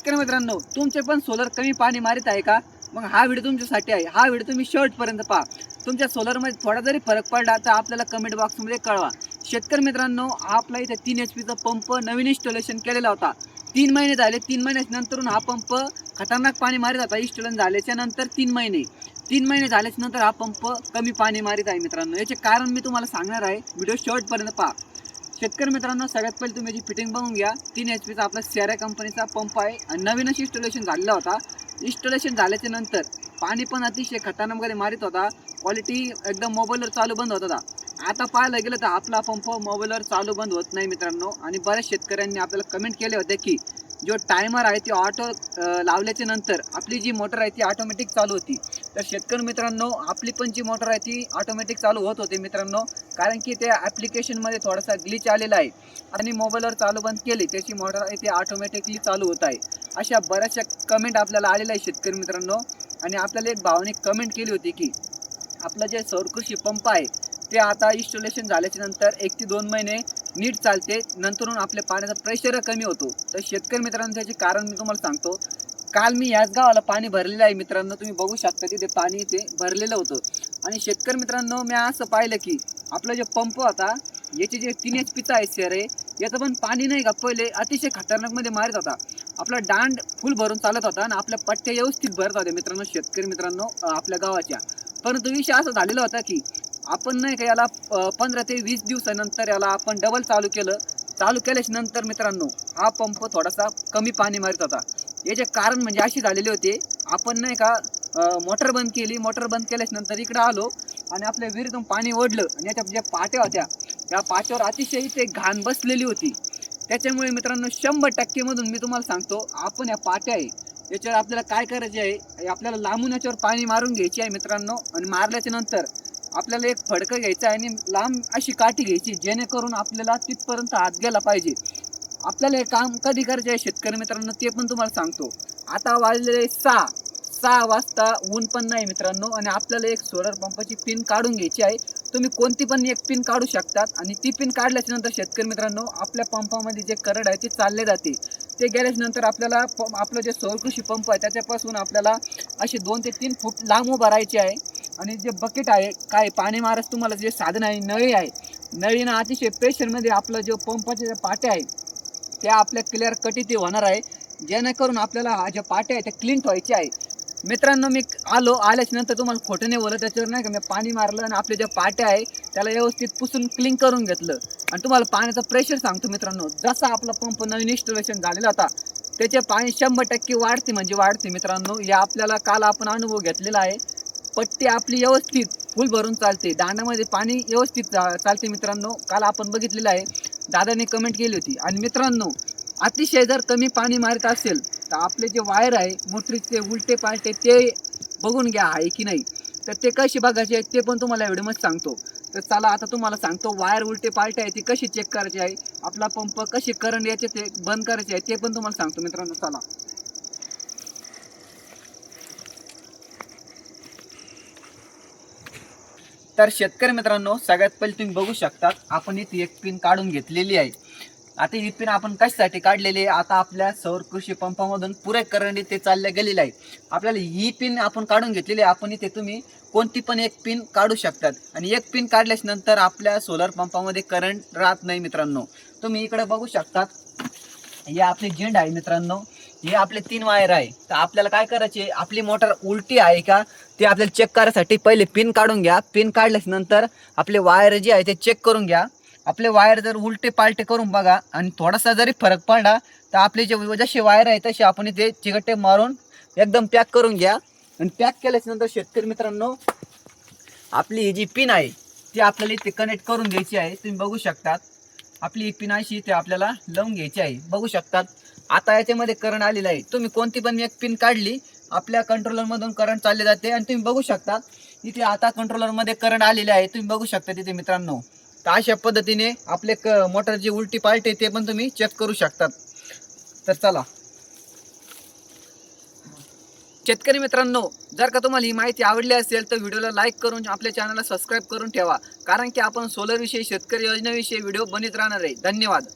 शेतकरी मित्रांनो तुमचे पण सोलर कमी पाणी मारित आहे का? मग हा व्हिडिओ तुमच्यासाठी आहे. हा व्हिडिओ तुम्ही शेवटपर्यंत पहा. तुमच्या सोलरमध्ये थोडा जरी फरक पडला तर आपल्याला कमेंट बॉक्समध्ये कळवा. शेतकरी मित्रांनो आपल्या आपला इथे तीन एच पीचा पंप नवीन इन्स्टॉलेशन केलेला होता. तीन महिने झाले. तीन महिन्यानंतरून हा पंप खतरनाक पाणी मारित होता. इन्स्टॉलेशन झाल्याच्यानंतर तीन महिने. तीन महिने झाल्याच्यानंतर हा पंप कमी पाणी मारित आहे मित्रांनो. याचे कारण मी तुम्हाला सांगणार आहे. व्हिडिओ शेवटपर्यंत पहा. शेतकरी मित्रांनो सगळ्यात पहिले तुम्ही याची फिटिंग बघून घ्या तीन एच पीचा आपला सेरा कंपनीचा पंप आहे. आणि नवीनच इन्स्टॉलेशन झालेला होता. इन्स्टॉलेशन झाल्याच्यानंतर पाणी पण अतिशय खतरनाकमध्ये मारित होता. क्वालिटी एकदम मोबाईलवर चालू बंद होत होता. आता पाहायला गेलं तर आपला पंप मोबाईलवर चालू बंद होत नाही मित्रांनो. आणि बऱ्याच शेतकऱ्यांनी आपल्याला कमेंट केले होते की जो टायमर आहे ती ऑटो लावल्याच्या नंतर आपली जी मोटर आहे ती ऑटोमॅटिक चालू होती. तर शेतकरी मित्रांनो आपली पण जी मोटर आहे ती ऑटोमॅटिक चालू होत होती मित्रांनो. कारण की त्या ॲप्लिकेशनमध्ये थोडासा ग्लिच आलेला आहे. आणि मोबाईलवर चालू बंद केली त्याची मोटर आहे ती ऑटोमॅटिकली चालू होत आहे. अशा बऱ्याचशा कमेंट आपल्याला आलेल्या आहे शेतकरी मित्रांनो. आणि आपल्याला एक भावाने कमेंट केली होती की आपलं जे सौरकृषी पंप आहे ते आता इन्स्टॉलेशन झाल्याच्यानंतर एक ते दोन महिने नीट चालते नंतरून आपल्या पाण्याचा प्रेशर कमी होतो. तर शेतकरी मित्रांनो त्याचे कारण मी तुम्हाला सांगतो. काल मी याच गावाला पाणी भरलेलं आहे मित्रांनो तुम्ही बघू शकता तिथे पाणी इथे भरलेलं होतं. आणि शेतकरी मित्रांनो मी असं पाहिलं की आपला जो पंप होता याचे जे तीन एच पीचा आहे सर आहे याचं पण पाणी नाही का पहिले अतिशय खतरनाकमध्ये मारत होता. आपला दांड फुल भरून चालत होता आणि आपल्या पट्ट्या व्यवस्थित भरत होत्या मित्रांनो शेतकरी मित्रांनो आपल्या गावाच्या. परंतु विषय असा झालेला होता की आपण नाही का याला पंधरा ते वीस दिवसानंतर याला आपण डबल चालू केलं. चालू केल्याच्यानंतर मित्रांनो हा पंप थोडासा कमी पाणी मारत होता. याचे कारण म्हणजे अशी झालेली होते आपण नाही का मोटर बंद केली. मोटर बंद केल्यानंतर इकडं आलो आणि आपल्या विहिरीतून पाणी ओढलं आणि याच्या ज्या पाट्या होत्या त्या पाट्यावर अतिशय ते घाण बसलेली होती. त्याच्यामुळे मित्रांनो शंभर टक्केमधून मी तुम्हाला सांगतो आपण या पाट्या आहे याच्यावर आपल्याला काय करायचे आहे आपल्याला लांबून याच्यावर पाणी मारून घ्यायची आहे मित्रांनो. आणि मारल्याच्या नंतर आपल्याला एक फडकं घ्यायचं आहे आणि लांब अशी काठी घ्यायची जेणेकरून आपल्याला तिथपर्यंत हात गेला पाहिजे. आपल्याला हे काम कधी करायचे आहे शेतकरी मित्रांनो ते पण तुम्हाला सांगतो. आता वाजलेले सहा. सहा वाजता ऊन पण नाही मित्रांनो आणि आपल्याला एक सोलर पंपाची पिन काढून घ्यायची आहे. तुम्ही कोणती पण एक पिन काढू शकतात आणि ती पिन काढल्याच्या नंतर शेतकरी मित्रांनो आपल्या पंपामध्ये जे करड आहे ते चालले जाते. ते गेल्याच्यानंतर आपल्याला प आपलं जे सौरकृषी पंप आहे त्याच्यापासून आपल्याला असे दोन ते तीन फूट लांब उभं राहायचे आहे. आणि जे बकेट आहे काय पाणी मारस तुम्हाला जे साधन आहे नळी आहे नळीनं अतिशय प्रेशरमध्ये आपलं जो पंपाचे जे पाट्या आहे त्या आपल्या क्लिअर कटी ते होणार आहे. जेणेकरून आपल्याला हा ज्या पाट्या आहे त्या क्लीन ठेवायच्या आहे मित्रांनो मी आलो आल्याच्यानंतर तुम्हाला खोटं नाही बोलत त्याच्यावर नाही का मी पाणी मारलं आणि आपल्या ज्या पाट्या आहे त्याला व्यवस्थित पुसून क्लीन करून घेतलं. आणि तुम्हाला पाण्याचं प्रेशर सांगतो मित्रांनो जसा आपला पंप नवीन इन्स्टॉलेशन झालेला होता त्याचे पाणी शंभर टक्के वाढते म्हणजे वाढते मित्रांनो. या आपल्याला काल आपण अनुभव घेतलेला आहे. पट्टी आपली व्यवस्थित फुल भरून चालते. दांडामध्ये पाणी व्यवस्थित चा- चालते मित्रांनो. काल आपण बघितलेलं आहे. दादाने कमेंट केली होती. आणि मित्रांनो अतिशय जर कमी पाणी मारत असेल तर आपले जे वायर आहे मोटरीचे उलटे पालटे ते बघून घ्या आहे की नाही? तर ते कसे बघायचे आहेत ते पण तुम्हाला व्हिडिओमध्ये सांगतो. तर चला आता तुम्हाला सांगतो वायर उलटे पालटे आहे ती कशी चेक करायची आहे? आपला पंप कसे करंट याचे ते बंद करायचे आहे ते पण तुम्हाला सांगतो मित्रांनो. चला. तर शेतकरी मित्रांनो सगळ्यात पहिले तुम्ही बघू शकता आपण इथे एक पिन काढून घेतलेली आहे. आता ही पिन आपण कशासाठी काढलेली आहे? आता आपल्या सौर कृषी पंपामधून पुरे करंट इथे चालल्या गेलेलं आहे. आपल्याला ही पिन आपण काढून घेतलेली आहे. आपण इथे तुम्ही कोणती पण एक पिन काढू शकतात. आणि एक पिन काढल्याच नंतर आपल्या सोलर पंपामध्ये करंट राहत नाही मित्रांनो. तुम्ही इकडे बघू शकतात. हे आपली झेंड आहे मित्रांनो. हे आपले तीन वायर आहे. तर आपल्याला काय करायचे आपली मोटर उलटी आहे का ते आपल्याला चेक करायसाठी पहिले पिन काढून घ्या. पिन काढल्यानंतर आपले वायर जे आहे ते चेक करून घ्या. आपले वायर जर उलटे पालटे करून बघा आणि थोडासा जरी फरक पडला तर आपले जे जसे वायर आहे तसे आपण इथे चिकटे मारून एकदम पॅक करून घ्या. आणि पॅक केल्याच्यानंतर शेतकरी मित्रांनो आपली ही जी पिन आहे ती आपल्याला इथे कनेक्ट करून घ्यायची आहे. तुम्ही बघू शकतात. आपली ही पिन अशी ते आपल्याला लावून घ्यायची आहे. बघू शकतात. आता याच्यामध्ये करंट आलेलं आहे. तुम्ही कोणती पण एक पिन काढली आपल्या कंट्रोलरमधून करंट चालले जाते आणि तुम्ही बघू शकता इथे आता कंट्रोलरमध्ये करंट आलेले आहे. तुम्ही बघू शकता तिथे मित्रांनो. तर अशा पद्धतीने आपले क मोटर जी उलटी पालटी ते पण तुम्ही चेक करू शकतात. तर चला. शेतकरी मित्रांनो जर का तुम्हाला ही माहिती आवडली असेल तर व्हिडिओला लाईक करून आपल्या चॅनलला सबस्क्राईब करून ठेवा. कारण की आपण सोलरविषयी शेतकरी योजनेविषयी व्हिडिओ बनत राहणार आहे. धन्यवाद.